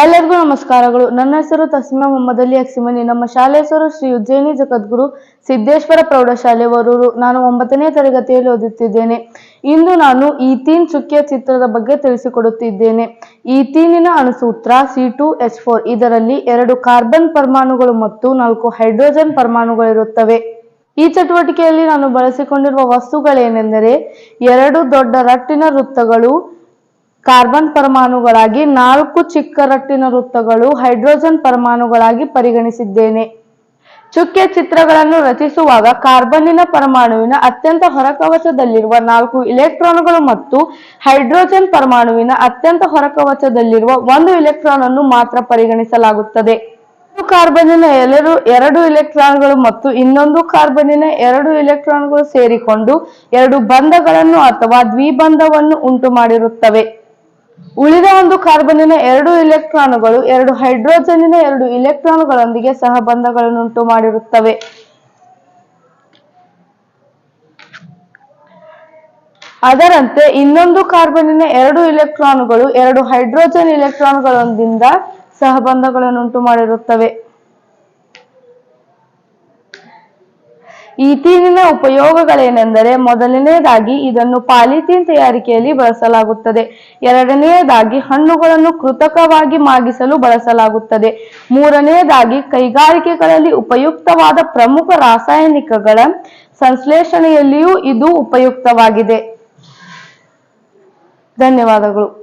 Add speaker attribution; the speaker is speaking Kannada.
Speaker 1: ಎಲ್ಲರಿಗೂ ನಮಸ್ಕಾರಗಳು. ನನ್ನ ಹೆಸರು ತಸ್ಮಾ ಮೊಹಮ್ಮದ್ ಅಲಿ ಅಕ್ಸಿಮನಿ. ನಮ್ಮ ಶಾಲೆ ಹೆಸರು ಶ್ರೀ ಉಜ್ಜಯಿನಿ ಜಗದ್ಗುರು ಸಿದ್ದೇಶ್ವರ ಪ್ರೌಢಶಾಲೆ ವರೂರು. ನಾನು ಒಂಬತ್ತನೇ ತರಗತಿಯಲ್ಲಿ ಓದುತ್ತಿದ್ದೇನೆ. ಇಂದು ನಾನು ಈ ತೀನ್ ಚುಕ್ಕಿಯ ಚಿತ್ರದ ಬಗ್ಗೆ ತಿಳಿಸಿಕೊಡುತ್ತಿದ್ದೇನೆ. ಈ ತೀನಿನ ಅಣುಸೂತ್ರ ಸಿ ಟು ಎಚ್ ಫೋರ್. ಇದರಲ್ಲಿ ಎರಡು ಕಾರ್ಬನ್ ಪರಮಾಣುಗಳು ಮತ್ತು ನಾಲ್ಕು ಹೈಡ್ರೋಜನ್ ಪರಮಾಣುಗಳಿರುತ್ತವೆ. ಈ ಚಟುವಟಿಕೆಯಲ್ಲಿ ನಾನು ಬಳಸಿಕೊಂಡಿರುವ ವಸ್ತುಗಳೇನೆಂದರೆ ಎರಡು ದೊಡ್ಡ ರಟ್ಟಿನ ವೃತ್ತಗಳು ಕಾರ್ಬನ್ ಪರಮಾಣುಗಳಾಗಿ ನಾಲ್ಕು ಚಿಕ್ಕ ರಟ್ಟಿನ ವೃತ್ತಗಳು ಹೈಡ್ರೋಜನ್ ಪರಮಾಣುಗಳಾಗಿ ಪರಿಗಣಿಸಿದ್ದೇನೆ. ಚುಕ್ಕೆ ಚಿತ್ರಗಳನ್ನು ರಚಿಸುವಾಗ ಕಾರ್ಬನ್ನಿನ ಪರಮಾಣುವಿನ ಅತ್ಯಂತ ಹೊರಕವಚದಲ್ಲಿರುವ ನಾಲ್ಕು ಇಲೆಕ್ಟ್ರಾನ್ಗಳು ಮತ್ತು ಹೈಡ್ರೋಜನ್ ಪರಮಾಣುವಿನ ಅತ್ಯಂತ ಹೊರಕವಚದಲ್ಲಿರುವ ಒಂದು ಇಲೆಕ್ಟ್ರಾನ್ ಅನ್ನು ಮಾತ್ರ ಪರಿಗಣಿಸಲಾಗುತ್ತದೆ. ಕಾರ್ಬನ್ನಿನ ಎರಡು ಎರಡು ಇಲೆಕ್ಟ್ರಾನ್ಗಳು ಮತ್ತು ಇನ್ನೊಂದು ಕಾರ್ಬನ್ನಿನ ಎರಡು ಇಲೆಕ್ಟ್ರಾನ್ಗಳು ಸೇರಿಕೊಂಡು ಎರಡು ಬಂಧಗಳನ್ನು ಅಥವಾ ದ್ವಿಬಂಧವನ್ನು ಉಂಟು ಮಾಡಿರುತ್ತವೆ ಉಳಿದ ಒಂದು ಕಾರ್ಬನ್ನಿನ ಎರಡು ಇಲೆಕ್ಟ್ರಾನುಗಳು ಎರಡು ಹೈಡ್ರೋಜನ್ನಿನ ಎರಡು ಇಲೆಕ್ಟ್ರಾನುಗಳೊಂದಿಗೆ ಸಹಬಂಧಗಳನ್ನುಂಟು ಮಾಡಿರುತ್ತವೆ. ಅದರಂತೆ ಇನ್ನೊಂದು ಕಾರ್ಬನ್ನಿನ ಎರಡು ಇಲೆಕ್ಟ್ರಾನುಗಳು ಎರಡು ಹೈಡ್ರೋಜನ್ ಇಲೆಕ್ಟ್ರಾನ್ಗಳೊಂದಿಗೆ ಸಹಬಂಧಗಳನ್ನುಂಟು ಮಾಡಿರುತ್ತವೆ. ಈಥೀನಿನ ಉಪಯೋಗಗಳೇನೆಂದರೆ ಮೊದಲನೆಯದಾಗಿ ಇದನ್ನು ಪಾಲಿಥೀನ್ ತಯಾರಿಕೆಯಲ್ಲಿ ಬಳಸಲಾಗುತ್ತದೆ. ಎರಡನೆಯದಾಗಿ ಹಣ್ಣುಗಳನ್ನು ಕೃತಕವಾಗಿ ಮಾಗಿಸಲು ಬಳಸಲಾಗುತ್ತದೆ. ಮೂರನೆಯದಾಗಿ ಕೈಗಾರಿಕೆಗಳಲ್ಲಿ ಉಪಯುಕ್ತವಾದ ಪ್ರಮುಖ ರಾಸಾಯನಿಕಗಳ ಸಂಶ್ಲೇಷಣೆಯಲ್ಲಿಯೂ ಇದು ಉಪಯುಕ್ತವಾಗಿದೆ. ಧನ್ಯವಾದಗಳು.